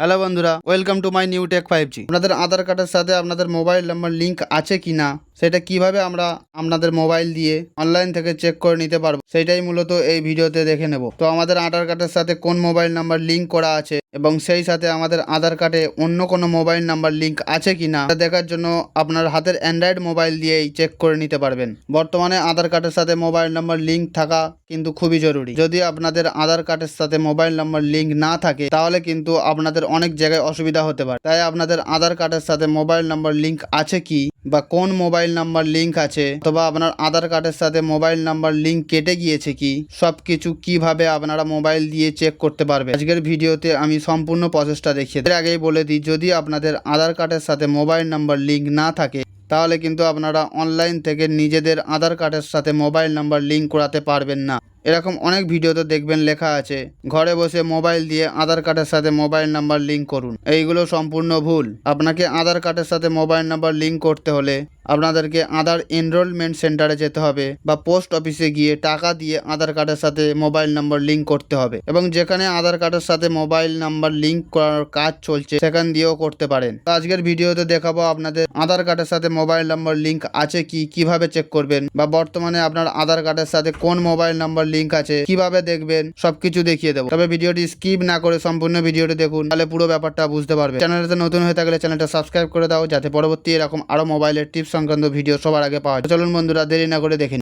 Hello বন্ধুরা welcome to my new tech five G আপনাদের আধার কার্ডের সাথে আপনাদের মোবাইল নাম্বার লিঙ্ক আছে কি না সেটা কীভাবে আমরা আপনাদের মোবাইল দিয়ে অনলাইন থেকে চেক করে নিতে পারব, সেটাই মূলত এই ভিডিওতে দেখে নেব। তো আমাদের আধার কার্ডের সাথে কোন মোবাইল নাম্বার লিঙ্ক করা আছে এবং সেই সাথে আমাদের আধার কার্ডে অন্য কোনো মোবাইল নাম্বার লিঙ্ক আছে কি না দেখার জন্য আপনার হাতের অ্যান্ড্রয়েড মোবাইল দিয়েই চেক করে নিতে পারবেন। বর্তমানে আধার কার্ডের সাথে মোবাইল নাম্বার লিঙ্ক থাকা কিন্তু খুবই জরুরি। যদি আপনাদের আধার কার্ডের সাথে মোবাইল নাম্বার লিঙ্ক না থাকে, তাহলে কিন্তু আপনাদের অনেক জায়গায় অসুবিধা হতে পারে। তাই আপনাদের আধার কার্ডের সাথে মোবাইল নাম্বার লিঙ্ক আছে কি? বা কোন মোবাইল নাম্বার লিঙ্ক আছে, অথবা আপনার আধার কার্ডের সাথে মোবাইল নাম্বার লিঙ্ক কেটে গিয়েছে কি সব কিছু কীভাবে আপনারা মোবাইল দিয়ে চেক করতে পারবে আজকের ভিডিওতে আমি সম্পূর্ণ প্রসেসটা দেখিয়ে। এর আগেই বলে দিই, যদি আপনাদের আধার কার্ডের সাথে মোবাইল নাম্বার লিঙ্ক না থাকে, তাহলে কিন্তু আপনারা অনলাইন থেকে নিজেদের আধার কার্ডের সাথে মোবাইল নাম্বার লিঙ্ক করাতে পারবেন না এরকম অনেক ভিডিওতে দেখবেন লেখা আছে। ঘরে বসে মোবাইল দিয়ে আধার কার্ডের সাথে মোবাইল নাম্বার লিঙ্ক করুন। এইগুলো সম্পূর্ণ ভুল। আপনাকে আধার কার্ডের সাথে মোবাইল নাম্বার লিঙ্ক করতে হলে আপনাদেরকে আধার এনরোলমেন্ট সেন্টারে যেতে হবে বা পোস্ট অফিসে গিয়ে টাকা দিয়ে আধার কার্ডের সাথে মোবাইল নাম্বার লিঙ্ক করতে হবে এবং যেখানে আধার কার্ডের সাথে মোবাইল নাম্বার লিঙ্ক করার কাজ চলছে সেখান দিয়েও করতে পারেন। তো আজকের ভিডিওতে দেখাবো আপনাদের আধার কার্ডের সাথে মোবাইল নাম্বার লিঙ্ক আছে কি, কীভাবে চেক করবেন বা বর্তমানে আপনার আধার কার্ডের সাথে কোন মোবাইল নাম্বার লিঙ্ক আছে, কীভাবে দেখবেন সবকিছু দেখিয়ে দেবো। তবে ভিডিওটি স্কিপ না করে সম্পূর্ণ ভিডিওটি দেখুন, তাহলে পুরো ব্যাপারটা বুঝতে পারবে চ্যানেলটা নতুন হয়ে থাকলে চ্যানেলটা সাবস্ক্রাইব করে দাও, যাতে পরবর্তী এরকম আরও মোবাইলের টিপস সংক্রান্ত ভিডিও সবার আগে পাওয়া যায়। চলুন বন্ধুরা, দেরি না করে দেখে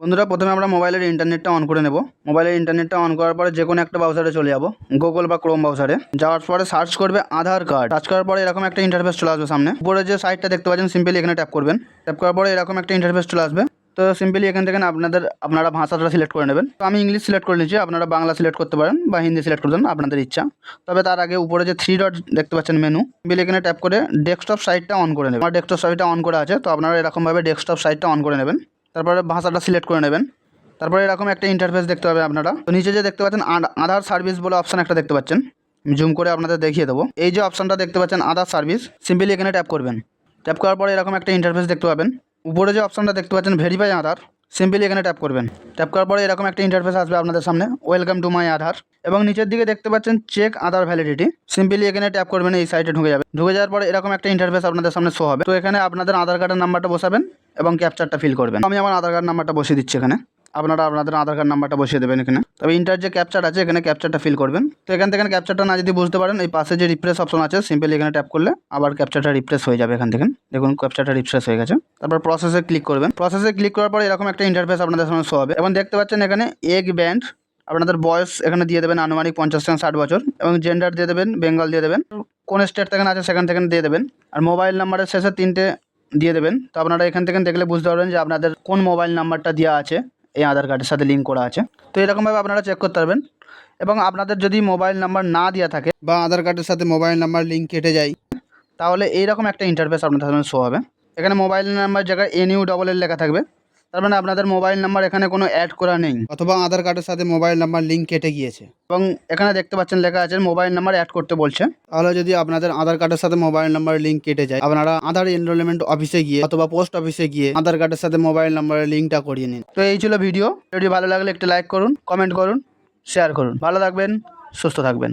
বন্ধুরা, প্রথমে আমরা মোবাইলের ইন্টারনেটটা অন করে নেব। মোবাইলের ইন্টারনেটটা অন করার পরে যে কোনো একটা ব্রাউজারে চলে যাব গুগল বা ক্রোম ব্রাউজারে যাওয়ার পরে সার্চ করবে আধার কার্ড সার্চ করার পরে এরকম একটা ইন্টারফেস চলে আসবে সামনে। উপরে যে সাইটটা দেখতে পাচ্ছেন সিম্পলি এখানে ট্যাপ করবেন। ট্যাপ করার পরে এরকম একটা ইন্টারফেস চলে আসবে। তো সিম্পলি এখান থেকে আপনাদের, আপনারা ভাষাটা সিলেক্ট করে নেবেন। তো আমি ইংলিশ সিলেক্ট করে নিচ্ছি, আপনারা বাংলা সিলেক্ট করতে পারেন বা হিন্দি সিলেক্ট করতে পারেন, আপনাদের ইচ্ছা। তবে তার আগে উপরে যে থ্রি ডট দেখতে পাচ্ছেন মেনু সিম্পলি এখানে ট্যাপ করে ডেস্কটপ সাইটটা অন করে নেবেন। আমার ডেস্কটপ সাইটটা অন করা আছে, তো আপনারা এরকমভাবে ডেস্কটপ সাইটটা অন করে নেবেন। তারপরে ভাষাটা সিলেক্ট করে নেবেন। তারপরে এরকম একটা ইন্টারফেস দেখতে পাবেন আপনারা। তো নিচে যে দেখতে পাচ্ছেন আধ- আধার সার্ভিস বলে অপশান একটা দেখতে পাচ্ছেন। জুম করে আপনাদের দেখিয়ে দেবো। এই যে অপশানটা দেখতে পাচ্ছেন আধার সার্ভিস সিম্পলি এখানে ট্যাপ করবেন। ট্যাপ করার পরে এরকম একটা ইন্টারফেস দেখতে পাবেন। উপরে যে অপশানটা দেখতে পাচ্ছেন ভেরিফাই আধার সিম্পলি এখানে ট্যাপ করবেন। ট্যাপ করার পরে এরকম একটা ইন্টারফেস আসবে আপনাদের সামনে ওয়েলকাম টু মাই আধার এবং নিচের দিকে দেখতে পাচ্ছেন চেক আধার ভ্যালিডিটি সিম্পলি এখানে ট্যাপ করবেন, এই সাইটে ঢুকে যাবে। ঢুকে যাওয়ার পরে এরকম একটা ইন্টারফেস আপনাদের সামনে শো হবে। তো এখানে আপনাদের আধার কার্ডের নাম্বারটা বসাবেন এবং ক্যাপচারটা ফিল করবেন। আমি আমার আধার কার্ড নাম্বারটা বসিয়ে দিচ্ছি এখানে। আপনারা আপনাদের আধার কার্ড নাম্বারটা বসিয়ে দেবেন এখানে। তবে ইন্টার যে ক্যাপচার আছে, এখানে ক্যাপচারটা ফিল করবেন। তো এখান থেকে ক্যাপচারটা না যদি বুঝতে পারেন, এই পাশে যে রিপ্রেস অপশন আছে সিম্পলি এখানে ট্যাপ করলে আবার ক্যাপচারটা রিপ্রেস হয়ে যাবে এখান থেকে। দেখুন ক্যাপচারটা রিপ্রেস হয়ে গেছে। তারপর প্রসেসে ক্লিক করবেন। প্রসেসে ক্লিক করার পরে এরকম একটা ইন্টারফেস আপনাদের সামনে শো হবে। এবং দেখতে পাচ্ছেন এখানে এগ ব্যান্ড আপনাদের বয়স এখানে দিয়ে দেবেন আনুমানিক পঞ্চাশ থেকে ষাট বছর। এবং জেন্ডার দিয়ে দেবেন বেঙ্গল দিয়ে দেবেন। কোন স্টেট থেকে আছে, সেখান থেকে দিয়ে দেবেন। আর মোবাইল নাম্বারের শেষে তিনটে দিয়ে দেবেন। তো আপনারা এখান থেকে দেখলে বুঝতে পারবেন যে আপনাদের কোন মোবাইল নাম্বারটা দেওয়া আছে। এই আধার কার্ডের সাথে লিঙ্ক করা আছে। তো এরকমভাবে আপনারা চেক করতে পারবেন। এবং আপনাদের যদি মোবাইল নাম্বার না দেওয়া থাকে বা আধার কার্ডের সাথে মোবাইল নাম্বার লিঙ্ক কেটে যায়, তাহলে এইরকম একটা ইন্টারফেস আপনাদের সামনে শো হবে। এখানে মোবাইল নাম্বার জায়গায় এনইউ ডবল এর লেখা থাকবে। তার মানে আপনাদের মোবাইল নাম্বার এখানে কোনো অ্যাড করা নেই। অথবা আধার কার্ডের সাথে মোবাইল নাম্বার লিঙ্ক কেটে গিয়েছে। এবং এখানে দেখতে পাচ্ছেন লেখা আছে মোবাইল নাম্বার অ্যাড করতে বলছে। তাহলে যদি আপনাদের আধার কার্ডের সাথে মোবাইল নাম্বার লিঙ্ক কেটে যায় আপনারা আধার এনরোলমেন্ট অফিসে গিয়ে অথবা পোস্ট অফিসে গিয়ে আধার কার্ডের সাথে মোবাইল নাম্বারের লিঙ্কটা করিয়ে নিন। তো এই ছিল ভিডিও যদি ভালো লাগলে একটু লাইক করুন কমেন্ট করুন শেয়ার করুন। ভালো থাকবেন সুস্থ থাকবেন।